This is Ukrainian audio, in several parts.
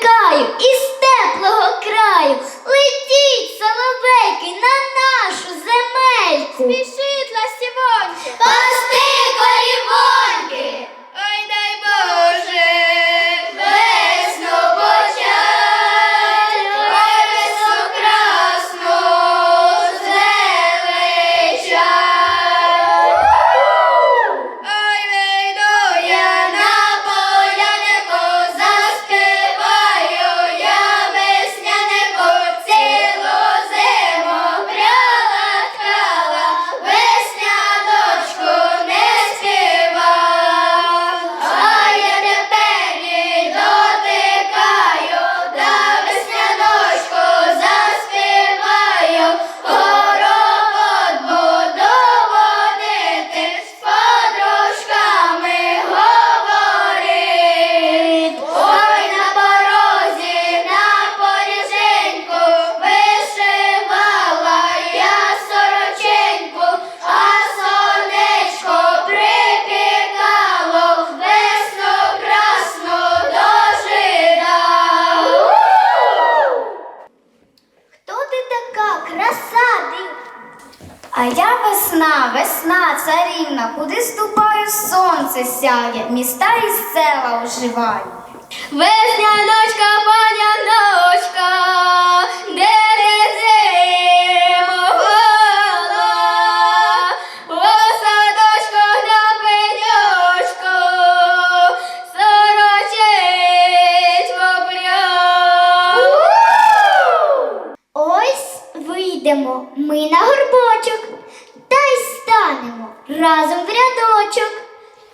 чекаю. І А я весна, весна царівна, куди ступаю сонце сяє, міста і села оживаю. Весняночка паняночка, підемо ми на горбочок, та й станемо разом в рядочок.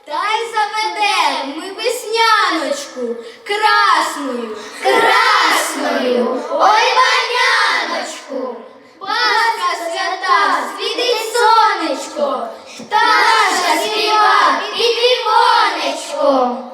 Та й заведемо ми весняночку красною, красною, ой баняночку. Пасха свята, світить сонечко, пташка співа під віконечком.